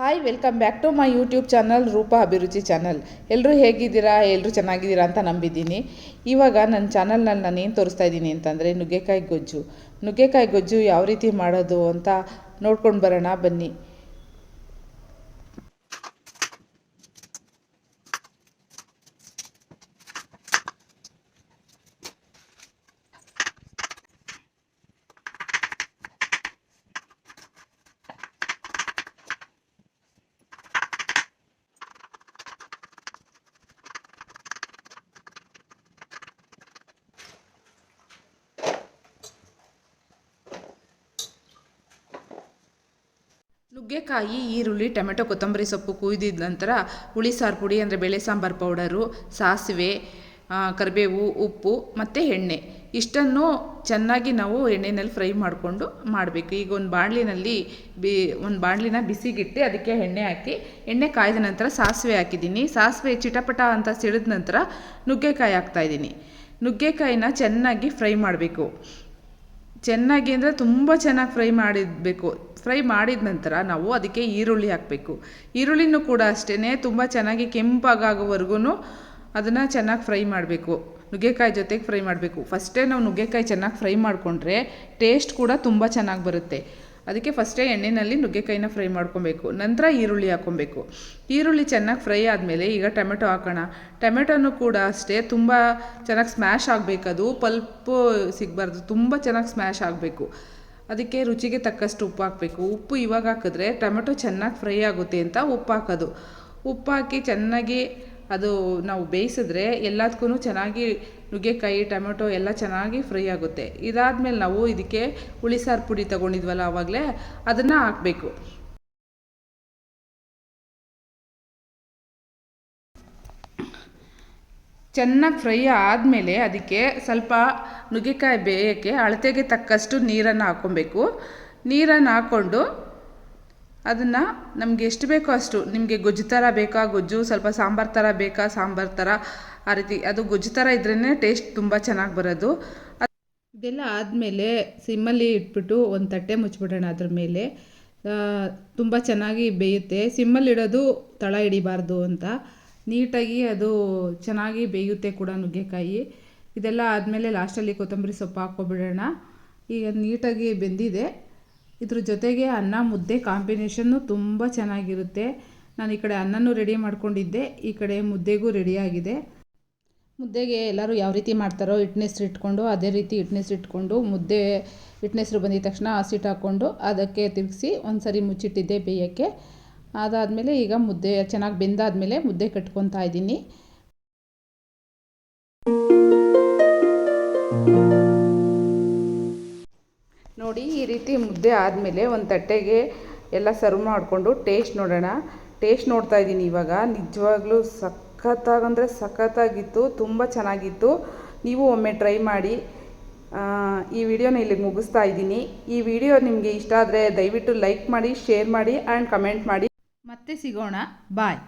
Hi welcome back to my YouTube channel Roopa Abhiruchi channel ಎಲ್ಲರೂ ಹೇಗಿದ್ದೀರಾ? ಎಲ್ಲರೂ ಚೆನ್ನಾಗಿದ್ದೀರಾ ಅಂತ ನಂಬಿದ್ದೀನಿ. ಇವಾಗ ನನ್ನ ಚಾನಲ್ನಲ್ಲಿ ನಾನು ಏನು ತೋರಿಸ್ತಾ ಇದ್ದೀನಿ ಅಂತಂದರೆ ನುಗ್ಗೆಕಾಯಿ ಗೊಜ್ಜು. ನುಗ್ಗೆಕಾಯಿ ಗೊಜ್ಜು ಯಾವ ರೀತಿ ಮಾಡೋದು ಅಂತ ನೋಡ್ಕೊಂಡು ಬರೋಣ ಬನ್ನಿ. ನುಗ್ಗೆಕಾಯಿ, ಈರುಳ್ಳಿ, ಟೊಮೆಟೊ, ಕೊತ್ತಂಬರಿ ಸೊಪ್ಪು ಕುಯ್ದಿದ ನಂತರ ಹುಳಿ ಸಾರು ಪುಡಿ ಅಂದರೆ ಬೇಳೆ ಸಾಂಬಾರು ಪೌಡರು, ಸಾಸಿವೆ ಕರಿಬೇವು, ಉಪ್ಪು ಮತ್ತು ಎಣ್ಣೆ. ಇಷ್ಟನ್ನು ಚೆನ್ನಾಗಿ ನಾವು ಎಣ್ಣೆಯಲ್ಲಿ ಫ್ರೈ ಮಾಡಿಕೊಂಡು ಮಾಡಬೇಕು. ಈಗ ಒಂದು ಬಾಣಲಿನಲ್ಲಿ ಬಿ, ಒಂದು ಬಾಣಲಿನ ಬಿಸಿಗಿಟ್ಟು ಅದಕ್ಕೆ ಎಣ್ಣೆ ಹಾಕಿ, ಎಣ್ಣೆ ಕಾಯ್ದ ನಂತರ ಸಾಸಿವೆ ಹಾಕಿದ್ದೀನಿ. ಸಾಸಿವೆ ಚಿಟಪಟ ಅಂತ ಸಿಡಿದ ನಂತರ ನುಗ್ಗೆಕಾಯಿ ಹಾಕ್ತಾಯಿದ್ದೀನಿ ನುಗ್ಗೆಕಾಯಿನ ಚೆನ್ನಾಗಿ ಫ್ರೈ ಮಾಡಬೇಕು. ಚೆನ್ನಾಗಿ ಅಂದರೆ ತುಂಬ ಚೆನ್ನಾಗಿ ಫ್ರೈ ಮಾಡಿಡಬೇಕು. ಫ್ರೈ ಮಾಡಿದ ನಂತರ ನಾವು ಅದಕ್ಕೆ ಈರುಳ್ಳಿ ಹಾಕಬೇಕು. ಈರುಳ್ಳಿನೂ ಕೂಡ ಅಷ್ಟೇ ತುಂಬ ಚೆನ್ನಾಗಿ ಕೆಂಪಾಗೋವರೆಗೂ ಅದನ್ನು ಚೆನ್ನಾಗಿ ಫ್ರೈ ಮಾಡಬೇಕು. ನುಗ್ಗೆಕಾಯಿ ಜೊತೆಗೆ ಫ್ರೈ ಮಾಡಬೇಕು. ಫಸ್ಟೇ ನಾವು ನುಗ್ಗೆಕಾಯಿ ಚೆನ್ನಾಗಿ ಫ್ರೈ ಮಾಡಿಕೊಂಡ್ರೆ ಟೇಸ್ಟ್ ಕೂಡ ತುಂಬ ಚೆನ್ನಾಗಿ ಬರುತ್ತೆ. ಅದಕ್ಕೆ ಫಸ್ಟೇ ಎಣ್ಣೆಯಲ್ಲಿ ನುಗ್ಗೆಕಾಯಿನ ಫ್ರೈ ಮಾಡ್ಕೊಬೇಕು. ನಂತರ ಈರುಳ್ಳಿ ಹಾಕ್ಕೊಬೇಕು ಈರುಳ್ಳಿ ಚೆನ್ನಾಗಿ ಫ್ರೈ ಆದಮೇಲೆ ಈಗ ಟೊಮೆಟೊ ಹಾಕೋಣ. ಟೊಮೆಟೊನೂ ಕೂಡ ಅಷ್ಟೇ, ತುಂಬ ಚೆನ್ನಾಗಿ ಸ್ಮ್ಯಾಶ್ ಆಗಬೇಕದು ಪಲ್ಪು ಸಿಗಬಾರ್ದು. ತುಂಬ ಚೆನ್ನಾಗಿ ಸ್ಮ್ಯಾಶ್ ಆಗಬೇಕು. ಅದಕ್ಕೆ ರುಚಿಗೆ ತಕ್ಕಷ್ಟು ಉಪ್ಪು ಹಾಕಬೇಕು. ಉಪ್ಪು ಇವಾಗ ಹಾಕಿದ್ರೆ ಟೊಮೆಟೊ ಚೆನ್ನಾಗಿ ಫ್ರೈ ಆಗುತ್ತೆ ಅಂತ ಉಪ್ಪು ಹಾಕೋದು. ಉಪ್ಪು ಹಾಕಿ ಚೆನ್ನಾಗಿ ಅದು ನಾವು ಬೇಯಿಸಿದ್ರೆ ಎಲ್ಲದಕ್ಕೂ ಚೆನ್ನಾಗಿ ನುಗ್ಗೆಕಾಯಿ, ಟೊಮೆಟೊ ಎಲ್ಲ ಚೆನ್ನಾಗಿ ಫ್ರೈ ಆಗುತ್ತೆ. ಇದಾದಮೇಲೆ ನಾವು ಇದಕ್ಕೆ ಹುಳಿ ಸಾರು ಪುಡಿ ತೊಗೊಂಡಿದ್ವಲ್ಲ ಆವಾಗಲೇ ಅದನ್ನು ಹಾಕಬೇಕು. ಚೆನ್ನಾಗಿ ಫ್ರೈ ಆದಮೇಲೆ ಅದಕ್ಕೆ ಸ್ವಲ್ಪ ನುಗ್ಗೆಕಾಯಿ ಬೇಯೋಕ್ಕೆ ಅಳತೆಗೆ ತಕ್ಕಷ್ಟು ನೀರನ್ನು ಹಾಕ್ಕೊಬೇಕು. ನೀರನ್ನು ಹಾಕ್ಕೊಂಡು ಅದನ್ನು ನಮಗೆ ಎಷ್ಟು ಬೇಕೋ ಅಷ್ಟು, ನಿಮಗೆ ಗೊಜ್ಜು ಥರ ಬೇಕಾ ಗೊಜ್ಜು, ಸ್ವಲ್ಪ ಸಾಂಬಾರು ಥರ ಬೇಕಾ ಸಾಂಬಾರು ಥರ ಆ ರೀತಿ ಅದು ಗೊಜ್ಜು ಥರ ಇದ್ರೇ ಟೇಸ್ಟ್ ತುಂಬ ಚೆನ್ನಾಗಿ ಬರೋದು. ಇದೆಲ್ಲ ಆದಮೇಲೆ ಸಿಮ್ಮಲ್ಲಿ ಇಟ್ಬಿಟ್ಟು ಒಂದು ತಟ್ಟೆ ಮುಚ್ಚಿಬಿಡೋಣ ಅದ್ರ ಮೇಲೆ. ತುಂಬ ಚೆನ್ನಾಗಿ ಬೇಯುತ್ತೆ. ಸಿಮ್ಮಲ್ಲಿ ಇಡೋದು ತಳ ಹಿಡಿಬಾರ್ದು ಅಂತ. ನೀಟಾಗಿ ಅದು ಚೆನ್ನಾಗಿ ಬೇಯುತ್ತೆ ಕೂಡ ನುಗ್ಗೆಕಾಯಿ. ಇದೆಲ್ಲ ಆದಮೇಲೆ ಲಾಸ್ಟಲ್ಲಿ ಕೊತ್ತಂಬರಿ ಸೊಪ್ಪು ಹಾಕ್ಕೊಬಿಡೋಣ. ಈಗ ನೀಟಾಗಿ ಬೆಂದಿದೆ. ಇದ್ರ ಜೊತೆಗೆ ಅನ್ನ ಮುದ್ದೆ ಕಾಂಬಿನೇಷನ್ನು ತುಂಬ ಚೆನ್ನಾಗಿರುತ್ತೆ. ನಾನು ಈ ಕಡೆ ಅನ್ನನೂ ರೆಡಿ ಮಾಡ್ಕೊಂಡಿದ್ದೆ. ಈ ಕಡೆ ಮುದ್ದೆಗೂ ರೆಡಿಯಾಗಿದೆ ಮುದ್ದೆಗೆ ಎಲ್ಲರೂ ಯಾವ ರೀತಿ ಮಾಡ್ತಾರೋ ಹಿಟ್ಟನೆಸ್ರು ಇಟ್ಕೊಂಡು, ಅದೇ ರೀತಿ ಹಿಟ್ಟನೆಸ್ರು ಇಟ್ಕೊಂಡು, ಮುದ್ದೆ ಹಿಟ್ನೆಸ್ರು ಬಂದಿದ ತಕ್ಷಣ ಹಸಿಟ್ಟು ಹಾಕ್ಕೊಂಡು ಅದಕ್ಕೆ ತಿರುಗಿಸಿ ಒಂದು ಸರಿ ಮುಚ್ಚಿಟ್ಟಿದ್ದೆ ಬೇಯೋಕ್ಕೆ. ಅದಾದಮೇಲೆ ಈಗ ಮುದ್ದೆ ಚೆನ್ನಾಗಿ ಬೆಂದಾದಮೇಲೆ ಮುದ್ದೆ ಕಟ್ಕೊತಾ ಇದ್ದೀನಿ. ನೋಡಿ, ಈ ರೀತಿ ಮುದ್ದೆ ಆದಮೇಲೆ ಒಂದು ತಟ್ಟೆಗೆ ಎಲ್ಲ ಸರ್ವ್ ಮಾಡಿಕೊಂಡು ಟೇಸ್ಟ್ ನೋಡೋಣ. ಟೇಸ್ಟ್ ನೋಡ್ತಾ ಇದ್ದೀನಿ ಇವಾಗ. ನಿಜವಾಗ್ಲೂ ಸಖತ್ತಾಗಂದರೆ ಸಖತ್ತಾಗಿತ್ತು, ತುಂಬ ಚೆನ್ನಾಗಿತ್ತು. ನೀವು ಒಮ್ಮೆ ಟ್ರೈ ಮಾಡಿ. ಈ ವಿಡಿಯೋನ ಇಲ್ಲಿಗೆ ಮುಗಿಸ್ತಾ ಇದ್ದೀನಿ. ಈ ವಿಡಿಯೋ ನಿಮಗೆ ಇಷ್ಟ ಆದರೆ ದಯವಿಟ್ಟು ಲೈಕ್ ಮಾಡಿ, ಶೇರ್ ಮಾಡಿ ಆ್ಯಂಡ್ ಕಮೆಂಟ್ ಮಾಡಿ. ಸಿಗೋಣ ಬಾಯ್